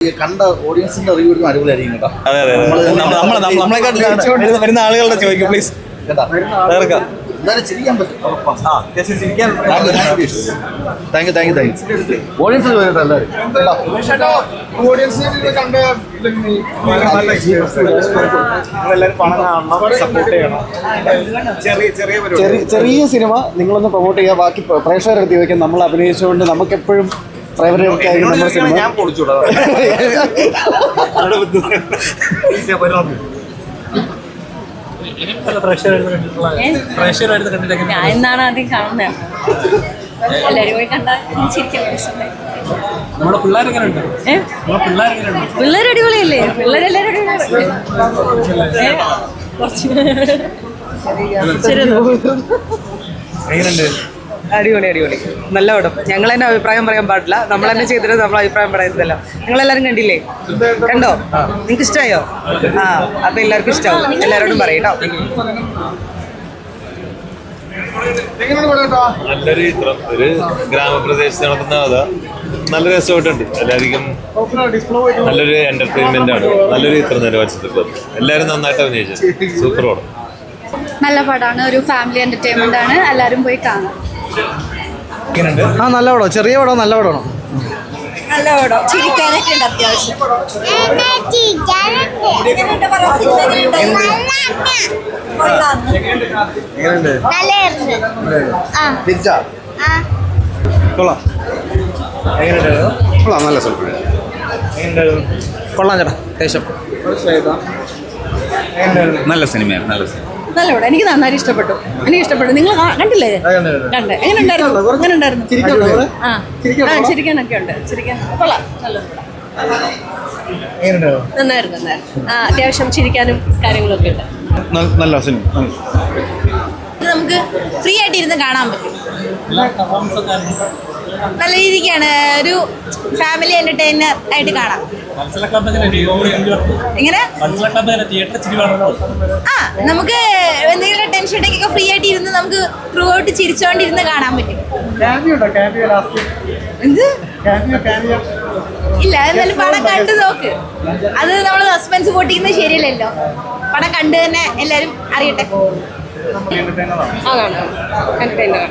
കണ്ട ഓഡിയൻസിന്റെ റിവ്യൂ എടുക്കുന്ന അടിപൊളിയായിരിക്കും കേട്ടോ. അതെ അതെ നമ്മളെ വരുന്ന- വരുന്ന ആളുകളുടെ ചോദിക്കും പ്ലീസ് ചിരിക്കാൻ പറ്റും thank you thank you thank you audience ചോദിക്കട്ടെ എല്ലാവരും ചെറിയ ചെറിയ പരിപാടി. ചെറിയ ചെറിയ സിനിമ നിങ്ങളൊന്ന് പ്രൊമോട്ട് ചെയ്യുക. ബാക്കി പ്ര- വയ്ക്കാൻ നമ്മൾ അഭിനയിച്ചുകൊണ്ട് നമുക്ക് എന്നോട് നമ്മുടെ സിനിമ? ഞാൻ. Please, ഞാൻ ഞാൻ എന്നാണ് ആദ്യം കാണുന്നത് എല്ലാരും പോയി കണ്ടാൽ നമ്മുടെ പിള്ളേരെങ്ങനെ ഉണ്ട്. പിള്ളേർ അടിപൊളിയല്ലേ? പിള്ളേരെല്ലാരും കുറച്ച് ശരി അടിപൊളി അടിപൊളി. നല്ല പടം. ഞങ്ങൾ തന്നെ അഭിപ്രായം പറയാൻ പാടില്ല. നമ്മൾ തന്നെ ചെയ്തിട്ട് നമ്മൾ അഭിപ്രായം പറയുന്നതല്ല നിങ്ങൾ എല്ലാവരും കണ്ടില്ലേ? കണ്ടോ? നിങ്ങൾക്ക് ഇഷ്ടമായോ ആ അപ്പൊ എല്ലാവർക്കും ഇഷ്ടമാവും എല്ലാവരോടും പറയട്ടോ. നല്ലൊരു ചിത്രം. ഒരു ഗ്രാമപ്രദേശത്ത് നടക്കുന്ന കഥ. നല്ല രസമായിട്ടുണ്ട്. എല്ലാവർക്കും നല്ലൊരു എന്റർടൈൻമെന്റ് ആണ്. നല്ലൊരു ചിത്രം തന്നെ വച്ചിട്ടുള്ളത്. എല്ലാവരും നന്നായിട്ട് അഭിനയിച്ചു സൂപ്പർ പടം. നല്ല പടമാണ്. ഒരു ഫാമിലി എന്റർടൈൻമെന്റ് ആണ്. എല്ലാവരും പോയി കാണാം. ആ നല്ല പടം. ചെറിയ പടം നല്ല പടമാണോ നല്ല പടം. ചിരിക്കാനൊക്കെ ഉണ്ട് അത്യാവശ്യം. കൊള്ളാം. കൊള്ളാം നല്ല സിനിമ. കൊള്ളാം ചേട്ടാ. ദേശം നല്ല സിനിമയാണ് നല്ല സിനിമ. നല്ല പടം എനിക്ക് നന്നായിട്ട് ഇഷ്ടപ്പെട്ടു. എനിക്ക് ഇഷ്ടപ്പെട്ടു. നിങ്ങൾ കണ്ടില്ലേ? കണ്ട് എങ്ങനെ ഉണ്ടായിരുന്നു എങ്ങനെ ഉണ്ടായിരുന്നു ആ. ചിരിക്കാനൊക്കെ ഉണ്ട്. ചിരിക്കാൻ കൊള്ളാം. നല്ല നന്നായിരുന്നു നന്നായിരുന്നു. ആ അത്യാവശ്യം ചിരിക്കാനും കാര്യങ്ങളൊക്കെ ഉണ്ട്. നല്ല സിനിമ. നമുക്ക് ഫ്രീ ആയിട്ട് ഇരുന്ന് കാണാൻ പറ്റും. നല്ല രീതിക്കാണ്. ഒരു ഫാമിലി എന്റർടൈനർ ആയിട്ട് കാണാം. എങ്ങനെ ആ നമുക്ക് എന്തെങ്കിലും ടെൻഷൻ ഉണ്ടെങ്കിൽ ഫ്രീ ആയിട്ട് ഇരുന്ന് നമുക്ക് ത്രൂ ഔട്ട് ചിരിച്ചോണ്ടിരുന്ന് കാണാൻ പറ്റും. എന്ത്? ഇല്ല എന്നാലും പടം കണ്ടു നോക്ക്. അത് നമ്മൾ സസ്പെൻസ് പൊട്ടിക്കുന്നത് ശരിയല്ലല്ലോ. പടം കണ്ടു തന്നെ എല്ലാരും അറിയട്ടെ. ആ കാണാം. എന്റർടൈനർ